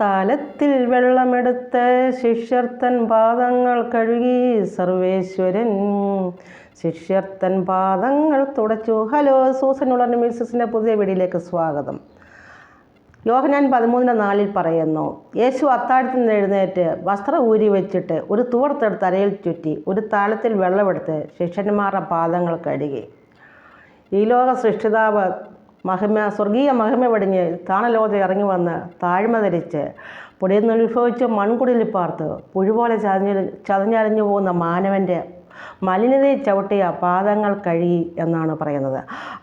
താലത്തിൽ വെള്ളമെടുത്ത് ശിഷ്യർത്തൻ പാദങ്ങൾ കഴുകി സർവേശ്വരൻ. ശിഷ്യർത്തൻ പാദങ്ങൾ തുടച്ചു. ഹലോ സൂസൻ ഉളർ മ്യൂസിക്സിന്റെ പുതിയ വീടിലേക്ക് സ്വാഗതം. യോഹനാൻ പതിമൂന്നിന്റെ നാലിൽ പറയുന്നു യേശു അത്താഴത്തിൽ നിന്ന് എഴുന്നേറ്റ് വസ്ത്രം ഊരി വെച്ചിട്ട് ഒരു തൂർത്തെടുത്ത് അരയിൽ ചുറ്റി ഒരു താലത്തിൽ വെള്ളമെടുത്ത് ശിഷ്യന്മാരുടെ പാദങ്ങൾ കഴുകി. ഈ ലോക സൃഷ്ടിതാവ് മഹിമ സ്വർഗീയ മഹിമ വെടിഞ്ഞ് താണലോകത്ത് ഇറങ്ങി വന്ന് താഴ്മ ധരിച്ച് പൊടിയിൽ നിന്ന് ഉത്ഭവിച്ച് മൺകുടിയിൽ പാർത്ത് പുഴുപോലെ ചതഞ്ഞ് ചതഞ്ഞലിഞ്ഞു പോകുന്ന മാനവന്റെ മലിനതയെ ചവിട്ടിയ പാദങ്ങൾ കഴുകി എന്നാണ് പറയുന്നത്.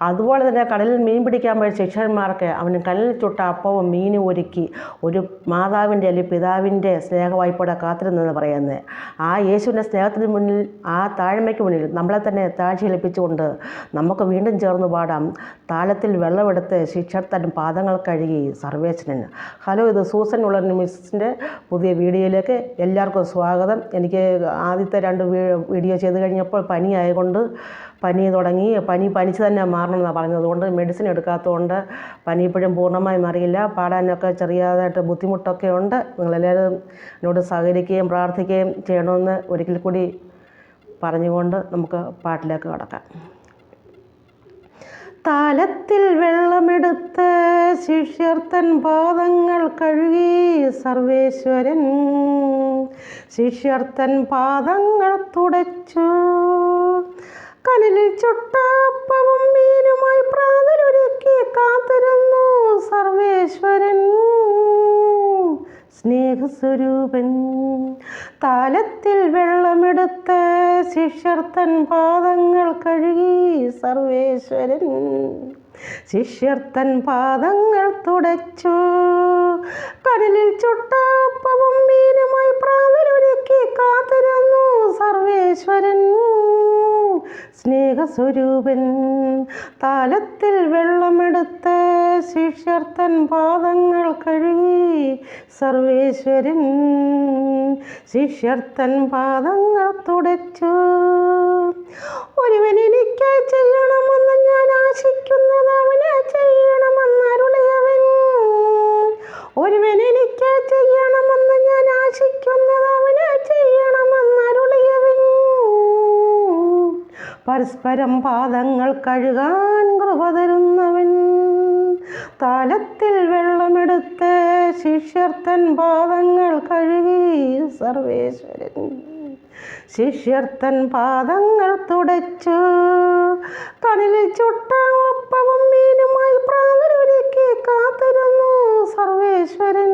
അതുപോലെ തന്നെ കടലിൽ മീൻ പിടിക്കാൻ പോയ ശിഷ്യന്മാർക്ക് അവന് കല്ലിൽ ചുട്ട അപ്പവും മീനും ഒരുക്കി ഒരു മാതാവിന്റെ അല്ലെങ്കിൽ പിതാവിന്റെ സ്നേഹവായ്പോടെ കാത്തിരുന്നെന്ന് പറയുന്നത്. ആ യേശുവിന്റെ സ്നേഹത്തിന് മുന്നിൽ ആ താഴ്മയ്ക്ക് മുന്നിൽ നമ്മളെ തന്നെ താഴ്ചയിലപ്പിച്ചുകൊണ്ട് നമുക്ക് വീണ്ടും ചേർന്ന് പാടാം. താലത്തിൽ വെള്ളമെടുത്ത് ശിക്ഷ തൻ പാദങ്ങൾ കഴുകി സർവേശ്വരൻ ഹലോ ഇത് സൂസൻ ഉള്ള മിസ്സിന്റെ പുതിയ വീഡിയോയിലേക്ക് എല്ലാവർക്കും സ്വാഗതം. എനിക്ക് ആദ്യത്തെ രണ്ട് വീഡിയോ ചെയ്ത് കഴിഞ്ഞപ്പോൾ പനി ആയതുകൊണ്ട് പനി തുടങ്ങി. പനി പനിച്ച് തന്നെ മാറണം എന്നാണ് പറഞ്ഞത്. അതുകൊണ്ട് മെഡിസിൻ എടുക്കാത്തതുകൊണ്ട് പനി ഇപ്പോഴും പൂർണമായി മാറിയില്ല. പാടാനൊക്കെ ചെറിയതായിട്ട് ബുദ്ധിമുട്ടൊക്കെ ഉണ്ട്. നിങ്ങളെല്ലാവരും എന്നോട് സഹകരിക്കുകയും പ്രാർത്ഥിക്കുകയും ചെയ്യണമെന്ന് ഒരിക്കൽ കൂടി പറഞ്ഞുകൊണ്ട് നമുക്ക് പാട്ടിലേക്ക് കടക്കാം. താലത്തിൽ വെള്ളമെടുത്ത് ശിഷ്യർത്തൻ പാദങ്ങൾ കഴുകി സർവേശ്വരൻ ശിഷ്യർത്തൻ പാദങ്ങൾ തുടച്ചു. കനലിൽ ചുട്ടപ്പവും മീനുമായി പ്രാതലൊരുക്കി കാത്തിരുന്നു സർവേശ്വരൻ. സ്നേഹസ്വരൂപൻ താലത്തിൽ വെള്ളമെടുത്ത് ശിഷ്യർത്തൻ പാദങ്ങൾ കഴുകി സർവേശ്വരൻ. ശിഷ്യർത്തൻ പാദങ്ങൾ തുടച്ചു. കടലിൽ ചുട്ടപ്പവും സർവേശ്വരൻ സ്നേഹസ്വരൂപൻ താലത്തിൽ വെള്ളമെടുത്ത് ശിഷ്യർത്തൻ പാദങ്ങൾ കഴുകി സർവേശ്വരൻ ശിഷ്യർത്തൻ പാദങ്ങൾ തുടച്ചു. ഒരുവൻ എനിക്കായി ചെയ്യണമെന്ന് ഞാൻ ആശിക്കുന്നത് പരസ്പരം പാദങ്ങൾ കഴുകാൻ കൃപ തരുന്നവൻ. താലത്തിൽ വെള്ളമെടുത്ത് ശിഷ്യർത്തൻ പാദങ്ങൾ കഴുകി സർവേശ്വരൻ. ശിഷ്യർത്തൻ പാദങ്ങൾ തുടച്ചു. കടലിൽ ചുട്ട ഒപ്പവും മീനുമായി പ്രാതലൊരുക്കി കാത്തിരുന്നു സർവേശ്വരൻ.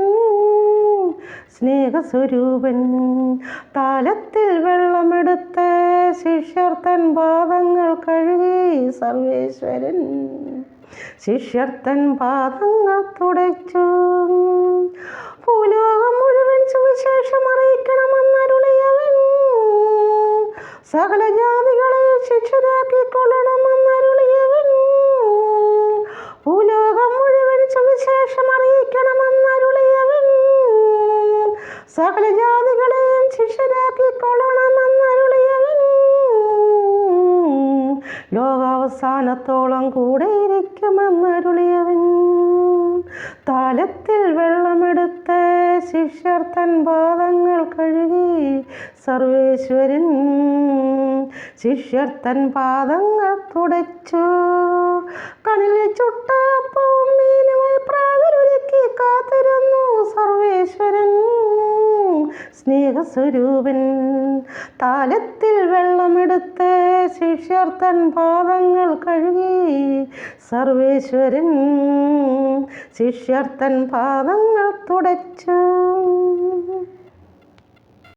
സ്നേഹസ്വരൂപൻ താലത്തിൽ വെള്ളമെടുത്ത് ശിഷ്യർത്തൻ പാദങ്ങൾ കഴുകി സർവേശ്വരൻ. ശിഷ്യർത്തൻ പാദങ്ങൾ തുടച്ചു. ഭൂലോകം മുഴുവൻ സുവിശേഷം അറിയിക്കണമെന്നരുളിയവൻ സകല ജാതികളെ ശിഷ്യരാക്കിക്കൊള്ളണമെന്നരുളിയവൻ ഭൂലോകം മുഴുവൻ സുവിശേഷം അറിയിക്കണമെന്നരുളിയവൻ സകല ജാതികളെയും ശിഷ്യരാക്കിക്കൊള്ളണമെന്നരുളിയവൻ ലോകാവസാനത്തോളം കൂടെ ഇരിക്കുമെന്നരുളിയവൻ. താലത്തിൽ വെള്ളമെടുത്ത് ശിഷ്യർ തൻ പാദങ്ങൾ കഴുകി സർവേശ്വരൻ ശിഷ്യർ തൻ പാദങ്ങൾ തുടച്ചു. സ്നേഹസ്വരൂപൻ. താലത്തിൽ വെള്ളമെടുത്ത് ശിഷ്യർത്തൻ പാദങ്ങൾ കഴുകി സർവേശ്വരൻ ശിഷ്യർത്തൻ പാദങ്ങൾ തുടച്ചു.